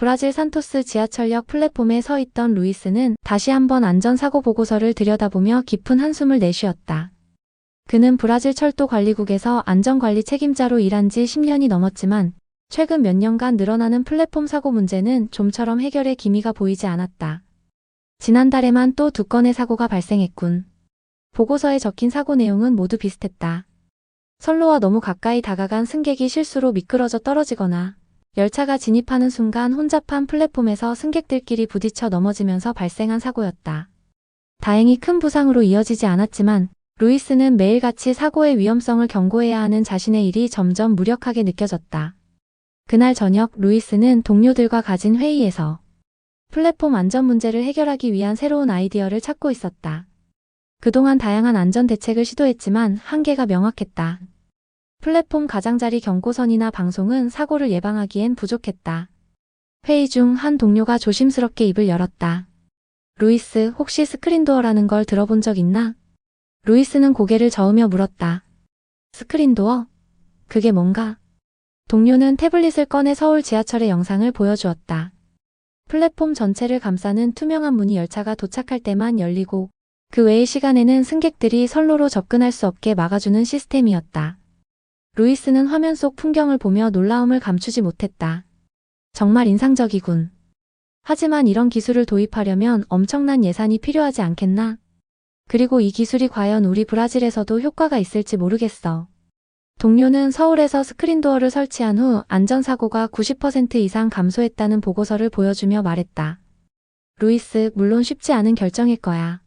브라질 산토스 지하철역 플랫폼에 서 있던 루이스는 다시 한번 안전사고 보고서를 들여다보며 깊은 한숨을 내쉬었다. 그는 브라질 철도 관리국에서 안전관리 책임자로 일한 지 10년이 넘었지만 최근 몇 년간 늘어나는 플랫폼 사고 문제는 좀처럼 해결의 기미가 보이지 않았다. 지난달에만 또 두 건의 사고가 발생했군. 보고서에 적힌 사고 내용은 모두 비슷했다. 선로와 너무 가까이 다가간 승객이 실수로 미끄러져 떨어지거나 열차가 진입하는 순간 혼잡한 플랫폼에서 승객들끼리 부딪혀 넘어지면서 발생한 사고였다. 다행히 큰 부상으로 이어지지 않았지만 루이스는 매일같이 사고의 위험성을 경고해야 하는 자신의 일이 점점 무력하게 느껴졌다. 그날 저녁 루이스는 동료들과 가진 회의에서 플랫폼 안전 문제를 해결하기 위한 새로운 아이디어를 찾고 있었다. 그동안 다양한 안전 대책을 시도했지만 한계가 명확했다. 플랫폼 가장자리 경고선이나 방송은 사고를 예방하기엔 부족했다. 회의 중 한 동료가 조심스럽게 입을 열었다. 루이스, 혹시 스크린도어라는 걸 들어본 적 있나? 루이스는 고개를 저으며 물었다. 스크린도어? 그게 뭔가? 동료는 태블릿을 꺼내 서울 지하철의 영상을 보여주었다. 플랫폼 전체를 감싸는 투명한 문이 열차가 도착할 때만 열리고 그 외의 시간에는 승객들이 선로로 접근할 수 없게 막아주는 시스템이었다. 루이스는 화면 속 풍경을 보며 놀라움을 감추지 못했다. 정말 인상적이군. 하지만 이런 기술을 도입하려면 엄청난 예산이 필요하지 않겠나? 그리고 이 기술이 과연 우리 브라질에서도 효과가 있을지 모르겠어. 동료는 서울에서 스크린도어를 설치한 후 안전사고가 90% 이상 감소했다는 보고서를 보여주며 말했다. 루이스, 물론 쉽지 않은 결정일 거야.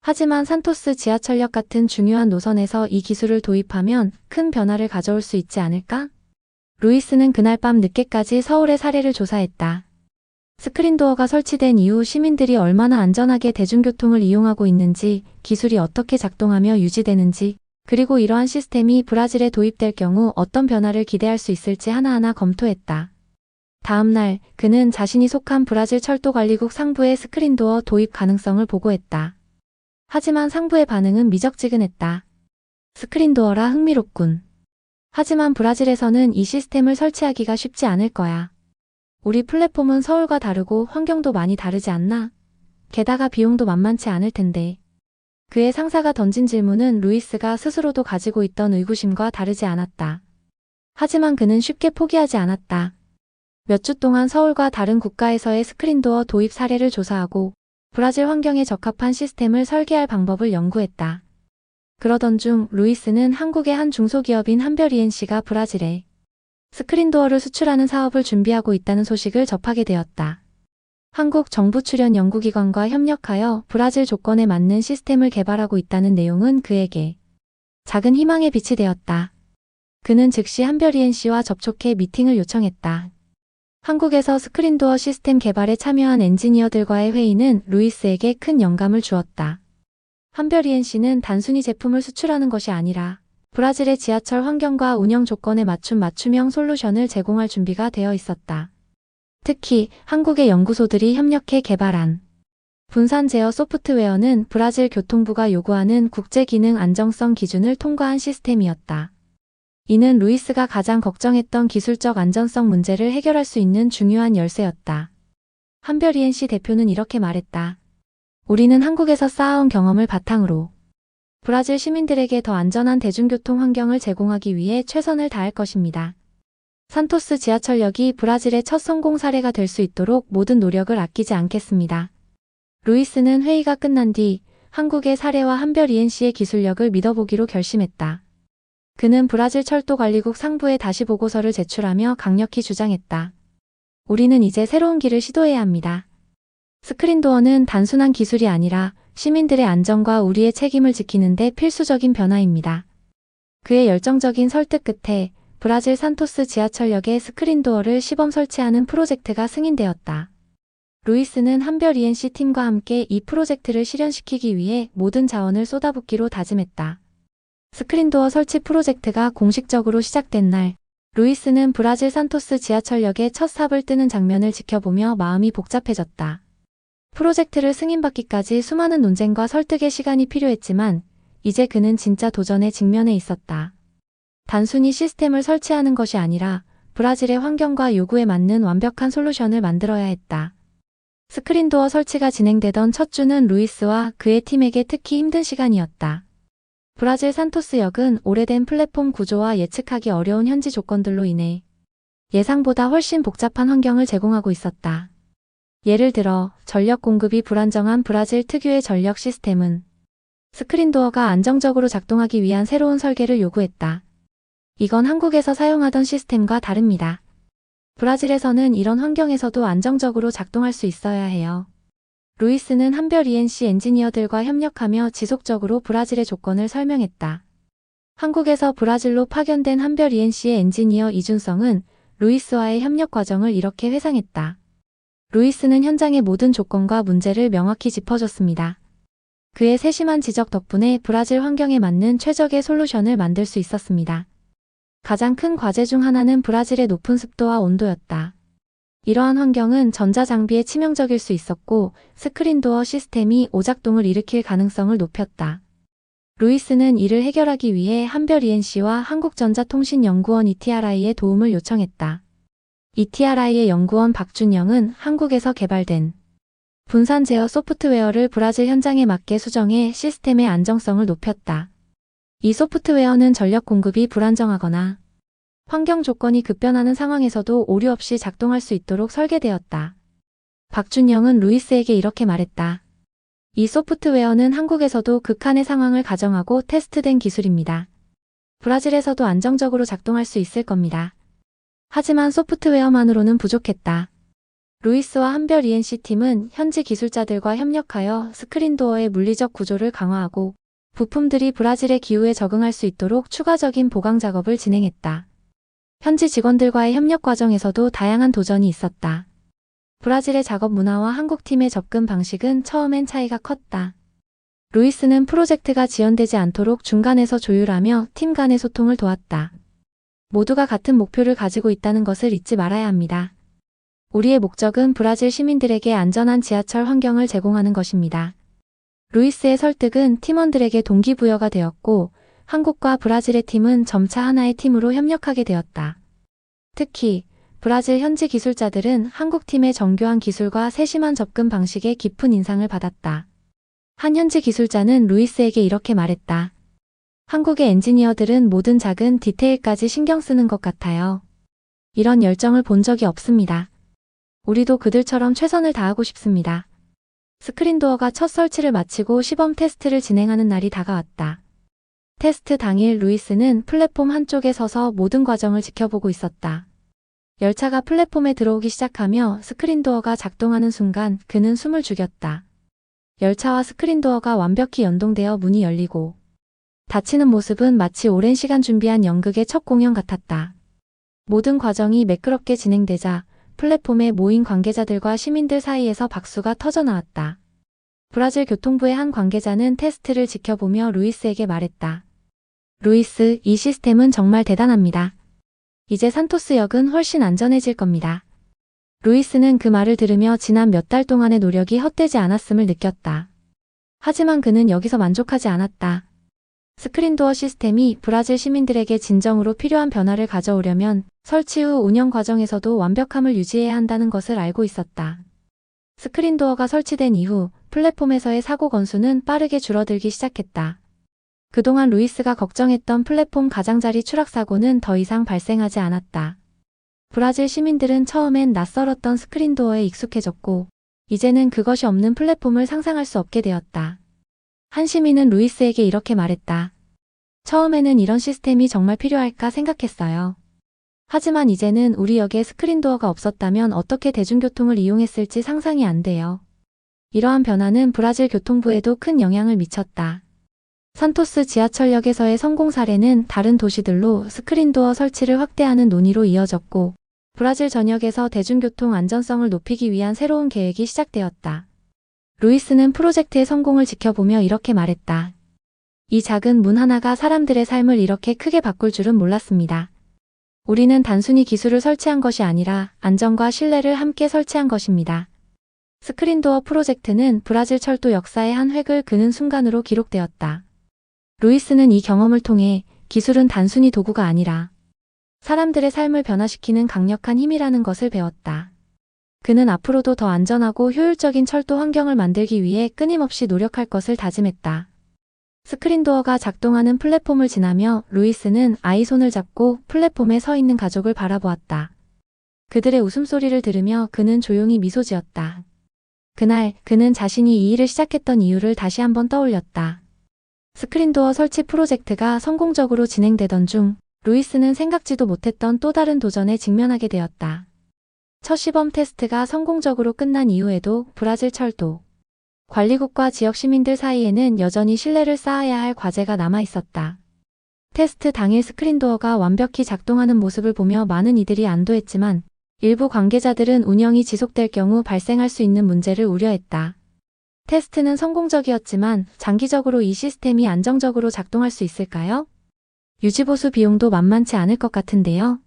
하지만 산토스 지하철역 같은 중요한 노선에서 이 기술을 도입하면 큰 변화를 가져올 수 있지 않을까? 루이스는 그날 밤 늦게까지 서울의 사례를 조사했다. 스크린도어가 설치된 이후 시민들이 얼마나 안전하게 대중교통을 이용하고 있는지, 기술이 어떻게 작동하며 유지되는지, 그리고 이러한 시스템이 브라질에 도입될 경우 어떤 변화를 기대할 수 있을지 하나하나 검토했다. 다음 날, 그는 자신이 속한 브라질 철도관리국 상부의 스크린도어 도입 가능성을 보고했다. 하지만 상부의 반응은 미적지근했다. 스크린도어라 흥미롭군. 하지만 브라질에서는 이 시스템을 설치하기가 쉽지 않을 거야. 우리 플랫폼은 서울과 다르고 환경도 많이 다르지 않나? 게다가 비용도 만만치 않을 텐데. 그의 상사가 던진 질문은 루이스가 스스로도 가지고 있던 의구심과 다르지 않았다. 하지만 그는 쉽게 포기하지 않았다. 몇 주 동안 서울과 다른 국가에서의 스크린도어 도입 사례를 조사하고 브라질 환경에 적합한 시스템을 설계할 방법을 연구했다. 그러던 중 루이스는 한국의 한 중소기업인 한별이엔씨가 브라질에 스크린도어를 수출하는 사업을 준비하고 있다는 소식을 접하게 되었다. 한국 정부 출연 연구기관과 협력하여 브라질 조건에 맞는 시스템을 개발하고 있다는 내용은 그에게 작은 희망의 빛이 되었다. 그는 즉시 한별이엔 씨와 접촉해 미팅을 요청했다. 한국에서 스크린도어 시스템 개발에 참여한 엔지니어들과의 회의는 루이스에게 큰 영감을 주었다. 한별이엔 씨는 단순히 제품을 수출하는 것이 아니라 브라질의 지하철 환경과 운영 조건에 맞춘 맞춤형 솔루션을 제공할 준비가 되어 있었다. 특히 한국의 연구소들이 협력해 개발한 분산 제어 소프트웨어는 브라질 교통부가 요구하는 국제 기능 안정성 기준을 통과한 시스템이었다. 이는 루이스가 가장 걱정했던 기술적 안전성 문제를 해결할 수 있는 중요한 열쇠였다. 한별이엔 씨 대표는 이렇게 말했다. 우리는 한국에서 쌓아온 경험을 바탕으로 브라질 시민들에게 더 안전한 대중교통 환경을 제공하기 위해 최선을 다할 것입니다. 산토스 지하철역이 브라질의 첫 성공 사례가 될 수 있도록 모든 노력을 아끼지 않겠습니다. 루이스는 회의가 끝난 뒤 한국의 사례와 한별 이엔 씨의 기술력을 믿어보기로 결심했다. 그는 브라질 철도 관리국 상부에 다시 보고서를 제출하며 강력히 주장했다. 우리는 이제 새로운 길을 시도해야 합니다. 스크린도어는 단순한 기술이 아니라 시민들의 안전과 우리의 책임을 지키는데 필수적인 변화입니다. 그의 열정적인 설득 끝에 브라질 산토스 지하철역에 스크린도어를 시범 설치하는 프로젝트가 승인되었다. 루이스는 한별 ENC 팀과 함께 이 프로젝트를 실현시키기 위해 모든 자원을 쏟아붓기로 다짐했다. 스크린도어 설치 프로젝트가 공식적으로 시작된 날, 루이스는 브라질 산토스 지하철역의 첫 삽을 뜨는 장면을 지켜보며 마음이 복잡해졌다. 프로젝트를 승인받기까지 수많은 논쟁과 설득의 시간이 필요했지만, 이제 그는 진짜 도전에 직면해 있었다. 단순히 시스템을 설치하는 것이 아니라 브라질의 환경과 요구에 맞는 완벽한 솔루션을 만들어야 했다. 스크린도어 설치가 진행되던 첫 주는 루이스와 그의 팀에게 특히 힘든 시간이었다. 브라질 산토스역은 오래된 플랫폼 구조와 예측하기 어려운 현지 조건들로 인해 예상보다 훨씬 복잡한 환경을 제공하고 있었다. 예를 들어 전력 공급이 불안정한 브라질 특유의 전력 시스템은 스크린도어가 안정적으로 작동하기 위한 새로운 설계를 요구했다. 이건 한국에서 사용하던 시스템과 다릅니다. 브라질에서는 이런 환경에서도 안정적으로 작동할 수 있어야 해요. 루이스는 한별 ENC 엔지니어들과 협력하며 지속적으로 브라질의 조건을 설명했다. 한국에서 브라질로 파견된 한별 ENC의 엔지니어 이준성은 루이스와의 협력 과정을 이렇게 회상했다. 루이스는 현장의 모든 조건과 문제를 명확히 짚어줬습니다. 그의 세심한 지적 덕분에 브라질 환경에 맞는 최적의 솔루션을 만들 수 있었습니다. 가장 큰 과제 중 하나는 브라질의 높은 습도와 온도였다. 이러한 환경은 전자장비에 치명적일 수 있었고 스크린도어 시스템이 오작동을 일으킬 가능성을 높였다. 루이스는 이를 해결하기 위해 한별 ENC와 한국전자통신연구원 ETRI의 도움을 요청했다. ETRI의 연구원 박준영은 한국에서 개발된 분산 제어 소프트웨어를 브라질 현장에 맞게 수정해 시스템의 안정성을 높였다. 이 소프트웨어는 전력 공급이 불안정하거나 환경 조건이 급변하는 상황에서도 오류 없이 작동할 수 있도록 설계되었다. 박준영은 루이스에게 이렇게 말했다. 이 소프트웨어는 한국에서도 극한의 상황을 가정하고 테스트된 기술입니다. 브라질에서도 안정적으로 작동할 수 있을 겁니다. 하지만 소프트웨어만으로는 부족했다. 루이스와 한별 ENC 팀은 현지 기술자들과 협력하여 스크린도어의 물리적 구조를 강화하고 부품들이 브라질의 기후에 적응할 수 있도록 추가적인 보강 작업을 진행했다. 현지 직원들과의 협력 과정에서도 다양한 도전이 있었다. 브라질의 작업 문화와 한국 팀의 접근 방식은 처음엔 차이가 컸다. 루이스는 프로젝트가 지연되지 않도록 중간에서 조율하며 팀 간의 소통을 도왔다. 모두가 같은 목표를 가지고 있다는 것을 잊지 말아야 합니다. 우리의 목적은 브라질 시민들에게 안전한 지하철 환경을 제공하는 것입니다. 루이스의 설득은 팀원들에게 동기부여가 되었고 한국과 브라질의 팀은 점차 하나의 팀으로 협력하게 되었다. 특히 브라질 현지 기술자들은 한국 팀의 정교한 기술과 세심한 접근 방식에 깊은 인상을 받았다. 한 현지 기술자는 루이스에게 이렇게 말했다. 한국의 엔지니어들은 모든 작은 디테일까지 신경 쓰는 것 같아요. 이런 열정을 본 적이 없습니다. 우리도 그들처럼 최선을 다하고 싶습니다. 스크린도어가 첫 설치를 마치고 시범 테스트를 진행하는 날이 다가왔다. 테스트 당일 루이스는 플랫폼 한쪽에 서서 모든 과정을 지켜보고 있었다. 열차가 플랫폼에 들어오기 시작하며 스크린도어가 작동하는 순간 그는 숨을 죽였다. 열차와 스크린도어가 완벽히 연동되어 문이 열리고 닫히는 모습은 마치 오랜 시간 준비한 연극의 첫 공연 같았다. 모든 과정이 매끄럽게 진행되자 플랫폼에 모인 관계자들과 시민들 사이에서 박수가 터져 나왔다. 브라질 교통부의 한 관계자는 테스트를 지켜보며 루이스에게 말했다. 루이스, 이 시스템은 정말 대단합니다. 이제 산토스역은 훨씬 안전해질 겁니다. 루이스는 그 말을 들으며 지난 몇 달 동안의 노력이 헛되지 않았음을 느꼈다. 하지만 그는 여기서 만족하지 않았다. 스크린도어 시스템이 브라질 시민들에게 진정으로 필요한 변화를 가져오려면 설치 후 운영 과정에서도 완벽함을 유지해야 한다는 것을 알고 있었다. 스크린도어가 설치된 이후 플랫폼에서의 사고 건수는 빠르게 줄어들기 시작했다. 그동안 루이스가 걱정했던 플랫폼 가장자리 추락 사고는 더 이상 발생하지 않았다. 브라질 시민들은 처음엔 낯설었던 스크린도어에 익숙해졌고, 이제는 그것이 없는 플랫폼을 상상할 수 없게 되었다. 한 시민은 루이스에게 이렇게 말했다. 처음에는 이런 시스템이 정말 필요할까 생각했어요. 하지만 이제는 우리 역에 스크린도어가 없었다면 어떻게 대중교통을 이용했을지 상상이 안 돼요. 이러한 변화는 브라질 교통부에도 큰 영향을 미쳤다. 산토스 지하철역에서의 성공 사례는 다른 도시들로 스크린도어 설치를 확대하는 논의로 이어졌고, 브라질 전역에서 대중교통 안전성을 높이기 위한 새로운 계획이 시작되었다. 루이스는 프로젝트의 성공을 지켜보며 이렇게 말했다. 이 작은 문 하나가 사람들의 삶을 이렇게 크게 바꿀 줄은 몰랐습니다. 우리는 단순히 기술을 설치한 것이 아니라 안전과 신뢰를 함께 설치한 것입니다. 스크린도어 프로젝트는 브라질 철도 역사의 한 획을 그는 순간으로 기록되었다. 루이스는 이 경험을 통해 기술은 단순히 도구가 아니라 사람들의 삶을 변화시키는 강력한 힘이라는 것을 배웠다. 그는 앞으로도 더 안전하고 효율적인 철도 환경을 만들기 위해 끊임없이 노력할 것을 다짐했다. 스크린도어가 작동하는 플랫폼을 지나며 루이스는 아이 손을 잡고 플랫폼에 서 있는 가족을 바라보았다. 그들의 웃음소리를 들으며 그는 조용히 미소 지었다. 그날 그는 자신이 이 일을 시작했던 이유를 다시 한번 떠올렸다. 스크린도어 설치 프로젝트가 성공적으로 진행되던 중 루이스는 생각지도 못했던 또 다른 도전에 직면하게 되었다. 첫 시범 테스트가 성공적으로 끝난 이후에도 브라질 철도 관리국과 지역 시민들 사이에는 여전히 신뢰를 쌓아야 할 과제가 남아 있었다. 테스트 당일 스크린도어가 완벽히 작동하는 모습을 보며 많은 이들이 안도했지만 일부 관계자들은 운영이 지속될 경우 발생할 수 있는 문제를 우려했다. 테스트는 성공적이었지만 장기적으로 이 시스템이 안정적으로 작동할 수 있을까요? 유지보수 비용도 만만치 않을 것 같은데요.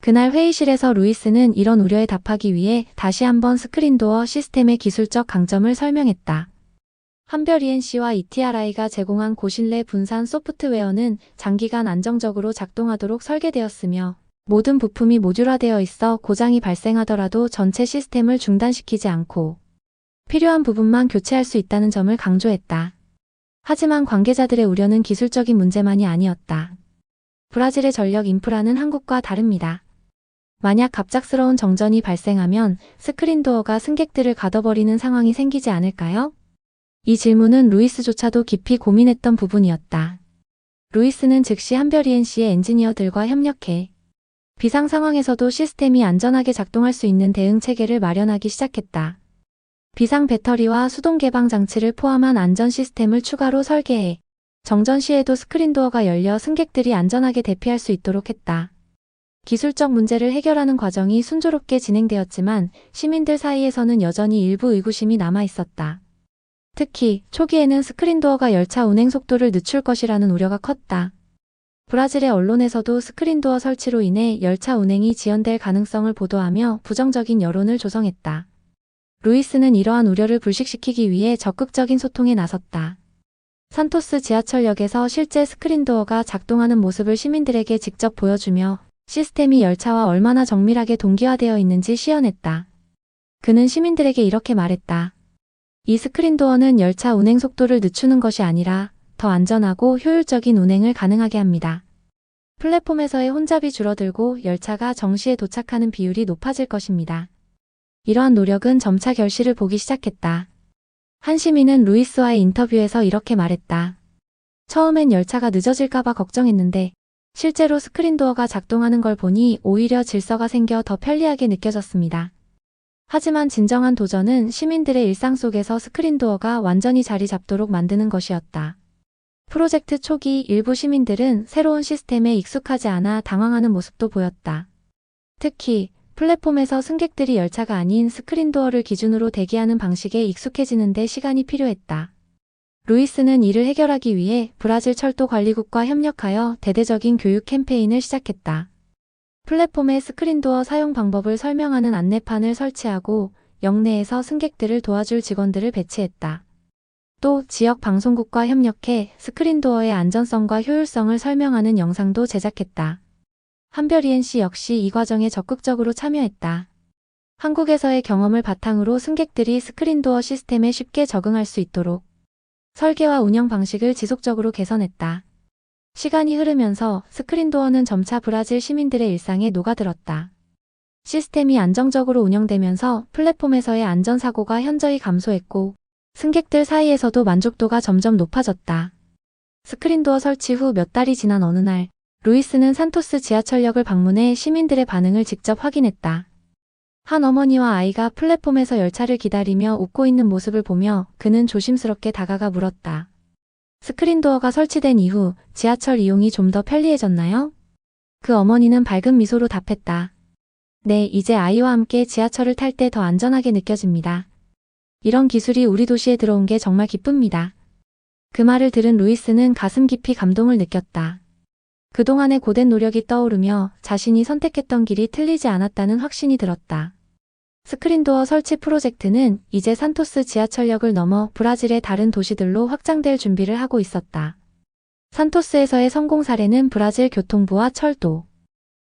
그날 회의실에서 루이스는 이런 우려에 답하기 위해 다시 한번 스크린도어 시스템의 기술적 강점을 설명했다. 한별 ENC와 ETRI가 제공한 고신뢰 분산 소프트웨어는 장기간 안정적으로 작동하도록 설계되었으며 모든 부품이 모듈화되어 있어 고장이 발생하더라도 전체 시스템을 중단시키지 않고 필요한 부분만 교체할 수 있다는 점을 강조했다. 하지만 관계자들의 우려는 기술적인 문제만이 아니었다. 브라질의 전력 인프라는 한국과 다릅니다. 만약 갑작스러운 정전이 발생하면 스크린도어가 승객들을 가둬버리는 상황이 생기지 않을까요? 이 질문은 루이스조차도 깊이 고민했던 부분이었다. 루이스는 즉시 한별이엔 씨의 엔지니어들과 협력해 비상 상황에서도 시스템이 안전하게 작동할 수 있는 대응 체계를 마련하기 시작했다. 비상 배터리와 수동 개방 장치를 포함한 안전 시스템을 추가로 설계해 정전 시에도 스크린도어가 열려 승객들이 안전하게 대피할 수 있도록 했다. 기술적 문제를 해결하는 과정이 순조롭게 진행되었지만 시민들 사이에서는 여전히 일부 의구심이 남아 있었다. 특히 초기에는 스크린도어가 열차 운행 속도를 늦출 것이라는 우려가 컸다. 브라질의 언론에서도 스크린도어 설치로 인해 열차 운행이 지연될 가능성을 보도하며 부정적인 여론을 조성했다. 루이스는 이러한 우려를 불식시키기 위해 적극적인 소통에 나섰다. 산토스 지하철역에서 실제 스크린도어가 작동하는 모습을 시민들에게 직접 보여주며 시스템이 열차와 얼마나 정밀하게 동기화되어 있는지 시연했다. 그는 시민들에게 이렇게 말했다. 이 스크린도어는 열차 운행 속도를 늦추는 것이 아니라 더 안전하고 효율적인 운행을 가능하게 합니다. 플랫폼에서의 혼잡이 줄어들고 열차가 정시에 도착하는 비율이 높아질 것입니다. 이러한 노력은 점차 결실을 보기 시작했다. 한 시민은 루이스와의 인터뷰에서 이렇게 말했다. 처음엔 열차가 늦어질까봐 걱정했는데 실제로 스크린도어가 작동하는 걸 보니 오히려 질서가 생겨 더 편리하게 느껴졌습니다. 하지만 진정한 도전은 시민들의 일상 속에서 스크린도어가 완전히 자리 잡도록 만드는 것이었다. 프로젝트 초기 일부 시민들은 새로운 시스템에 익숙하지 않아 당황하는 모습도 보였다. 특히 플랫폼에서 승객들이 열차가 아닌 스크린도어를 기준으로 대기하는 방식에 익숙해지는데 시간이 필요했다. 루이스는 이를 해결하기 위해 브라질 철도 관리국과 협력하여 대대적인 교육 캠페인을 시작했다. 플랫폼의 스크린도어 사용 방법을 설명하는 안내판을 설치하고 역내에서 승객들을 도와줄 직원들을 배치했다. 또 지역 방송국과 협력해 스크린도어의 안전성과 효율성을 설명하는 영상도 제작했다. 한별이엔 씨 역시 이 과정에 적극적으로 참여했다. 한국에서의 경험을 바탕으로 승객들이 스크린도어 시스템에 쉽게 적응할 수 있도록 설계와 운영 방식을 지속적으로 개선했다. 시간이 흐르면서 스크린도어는 점차 브라질 시민들의 일상에 녹아들었다. 시스템이 안정적으로 운영되면서 플랫폼에서의 안전사고가 현저히 감소했고 승객들 사이에서도 만족도가 점점 높아졌다. 스크린도어 설치 후 몇 달이 지난 어느 날, 루이스는 산토스 지하철역을 방문해 시민들의 반응을 직접 확인했다. 한 어머니와 아이가 플랫폼에서 열차를 기다리며 웃고 있는 모습을 보며 그는 조심스럽게 다가가 물었다. 스크린도어가 설치된 이후 지하철 이용이 좀 더 편리해졌나요? 그 어머니는 밝은 미소로 답했다. 네, 이제 아이와 함께 지하철을 탈 때 더 안전하게 느껴집니다. 이런 기술이 우리 도시에 들어온 게 정말 기쁩니다. 그 말을 들은 루이스는 가슴 깊이 감동을 느꼈다. 그동안의 고된 노력이 떠오르며 자신이 선택했던 길이 틀리지 않았다는 확신이 들었다. 스크린도어 설치 프로젝트는 이제 산토스 지하철역을 넘어 브라질의 다른 도시들로 확장될 준비를 하고 있었다. 산토스에서의 성공 사례는 브라질 교통부와 철도,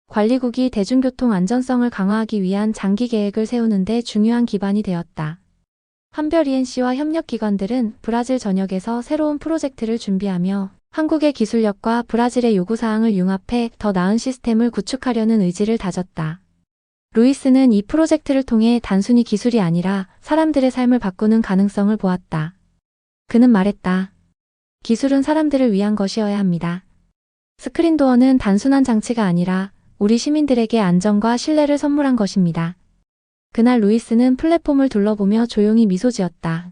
관리국이 대중교통 안전성을 강화하기 위한 장기 계획을 세우는 데 중요한 기반이 되었다. 한별 ENC와 협력기관들은 브라질 전역에서 새로운 프로젝트를 준비하며 한국의 기술력과 브라질의 요구사항을 융합해 더 나은 시스템을 구축하려는 의지를 다졌다. 루이스는 이 프로젝트를 통해 단순히 기술이 아니라 사람들의 삶을 바꾸는 가능성을 보았다. 그는 말했다. 기술은 사람들을 위한 것이어야 합니다. 스크린도어는 단순한 장치가 아니라 우리 시민들에게 안전과 신뢰를 선물한 것입니다. 그날 루이스는 플랫폼을 둘러보며 조용히 미소 지었다.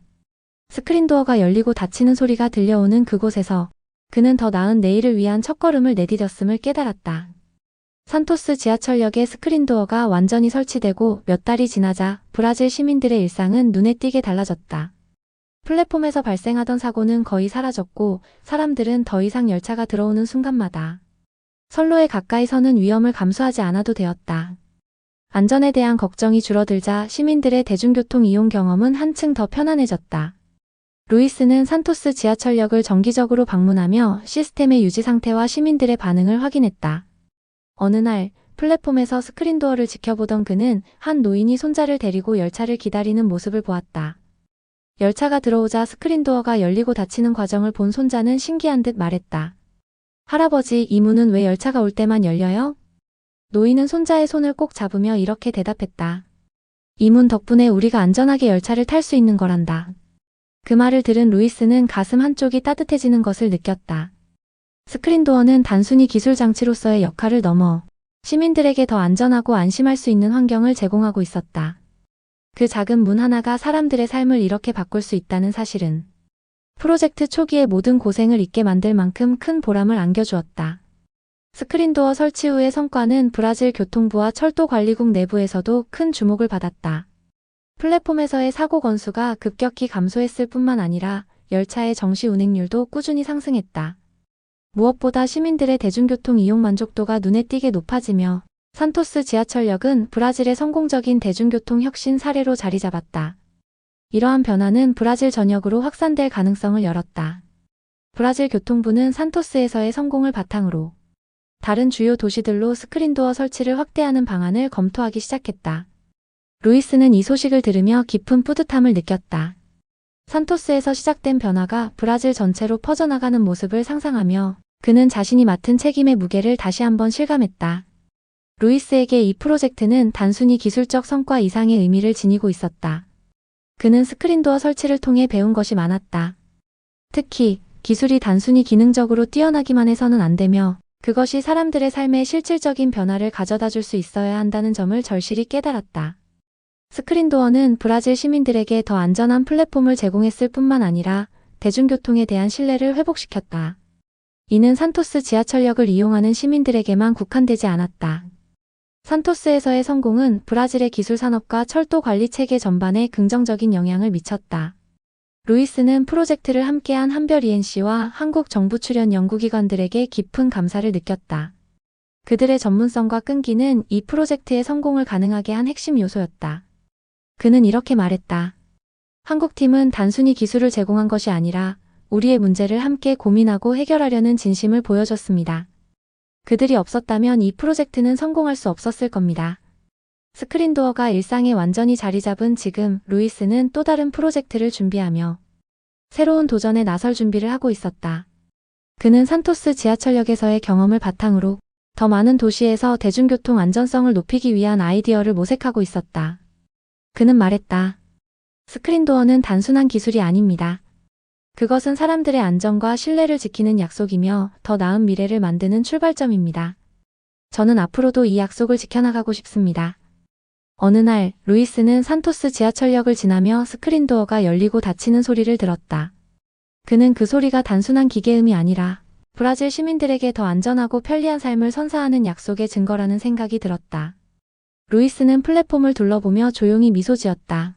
스크린도어가 열리고 닫히는 소리가 들려오는 그곳에서 그는 더 나은 내일을 위한 첫걸음을 내디뎠음을 깨달았다. 산토스 지하철역에 스크린도어가 완전히 설치되고 몇 달이 지나자 브라질 시민들의 일상은 눈에 띄게 달라졌다. 플랫폼에서 발생하던 사고는 거의 사라졌고 사람들은 더 이상 열차가 들어오는 순간마다 선로에 가까이 서는 위험을 감수하지 않아도 되었다. 안전에 대한 걱정이 줄어들자 시민들의 대중교통 이용 경험은 한층 더 편안해졌다. 루이스는 산토스 지하철역을 정기적으로 방문하며 시스템의 유지 상태와 시민들의 반응을 확인했다. 어느 날 플랫폼에서 스크린도어를 지켜보던 그는 한 노인이 손자를 데리고 열차를 기다리는 모습을 보았다. 열차가 들어오자 스크린도어가 열리고 닫히는 과정을 본 손자는 신기한 듯 말했다. 할아버지, 이 문은 왜 열차가 올 때만 열려요? 노인은 손자의 손을 꼭 잡으며 이렇게 대답했다. 이 문 덕분에 우리가 안전하게 열차를 탈 수 있는 거란다. 그 말을 들은 루이스는 가슴 한쪽이 따뜻해지는 것을 느꼈다. 스크린도어는 단순히 기술 장치로서의 역할을 넘어 시민들에게 더 안전하고 안심할 수 있는 환경을 제공하고 있었다. 그 작은 문 하나가 사람들의 삶을 이렇게 바꿀 수 있다는 사실은 프로젝트 초기의 모든 고생을 잊게 만들 만큼 큰 보람을 안겨주었다. 스크린도어 설치 후의 성과는 브라질 교통부와 철도관리국 내부에서도 큰 주목을 받았다. 플랫폼에서의 사고 건수가 급격히 감소했을 뿐만 아니라 열차의 정시 운행률도 꾸준히 상승했다. 무엇보다 시민들의 대중교통 이용 만족도가 눈에 띄게 높아지며 산토스 지하철역은 브라질의 성공적인 대중교통 혁신 사례로 자리 잡았다. 이러한 변화는 브라질 전역으로 확산될 가능성을 열었다. 브라질 교통부는 산토스에서의 성공을 바탕으로 다른 주요 도시들로 스크린도어 설치를 확대하는 방안을 검토하기 시작했다. 루이스는 이 소식을 들으며 깊은 뿌듯함을 느꼈다. 산토스에서 시작된 변화가 브라질 전체로 퍼져나가는 모습을 상상하며 그는 자신이 맡은 책임의 무게를 다시 한번 실감했다. 루이스에게 이 프로젝트는 단순히 기술적 성과 이상의 의미를 지니고 있었다. 그는 스크린도어 설치를 통해 배운 것이 많았다. 특히 기술이 단순히 기능적으로 뛰어나기만 해서는 안 되며 그것이 사람들의 삶에 실질적인 변화를 가져다 줄 수 있어야 한다는 점을 절실히 깨달았다. 스크린도어는 브라질 시민들에게 더 안전한 플랫폼을 제공했을 뿐만 아니라 대중교통에 대한 신뢰를 회복시켰다. 이는 산토스 지하철역을 이용하는 시민들에게만 국한되지 않았다. 산토스에서의 성공은 브라질의 기술 산업과 철도 관리 체계 전반에 긍정적인 영향을 미쳤다. 루이스는 프로젝트를 함께한 한별 ENC와 한국 정부 출연 연구기관들에게 깊은 감사를 느꼈다. 그들의 전문성과 끈기는 이 프로젝트의 성공을 가능하게 한 핵심 요소였다. 그는 이렇게 말했다. 한국팀은 단순히 기술을 제공한 것이 아니라 우리의 문제를 함께 고민하고 해결하려는 진심을 보여줬습니다. 그들이 없었다면 이 프로젝트는 성공할 수 없었을 겁니다. 스크린도어가 일상에 완전히 자리 잡은 지금 루이스는 또 다른 프로젝트를 준비하며 새로운 도전에 나설 준비를 하고 있었다. 그는 산토스 지하철역에서의 경험을 바탕으로 더 많은 도시에서 대중교통 안전성을 높이기 위한 아이디어를 모색하고 있었다. 그는 말했다. 스크린도어는 단순한 기술이 아닙니다. 그것은 사람들의 안전과 신뢰를 지키는 약속이며 더 나은 미래를 만드는 출발점입니다. 저는 앞으로도 이 약속을 지켜나가고 싶습니다. 어느 날 루이스는 산토스 지하철역을 지나며 스크린도어가 열리고 닫히는 소리를 들었다. 그는 그 소리가 단순한 기계음이 아니라 브라질 시민들에게 더 안전하고 편리한 삶을 선사하는 약속의 증거라는 생각이 들었다. 루이스는 플랫폼을 둘러보며 조용히 미소 지었다.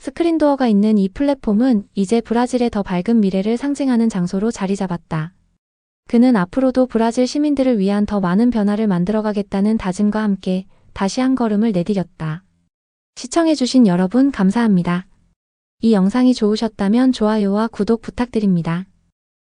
스크린도어가 있는 이 플랫폼은 이제 브라질의 더 밝은 미래를 상징하는 장소로 자리 잡았다. 그는 앞으로도 브라질 시민들을 위한 더 많은 변화를 만들어가겠다는 다짐과 함께 다시 한 걸음을 내디뎠다. 시청해주신 여러분 감사합니다. 이 영상이 좋으셨다면 좋아요와 구독 부탁드립니다.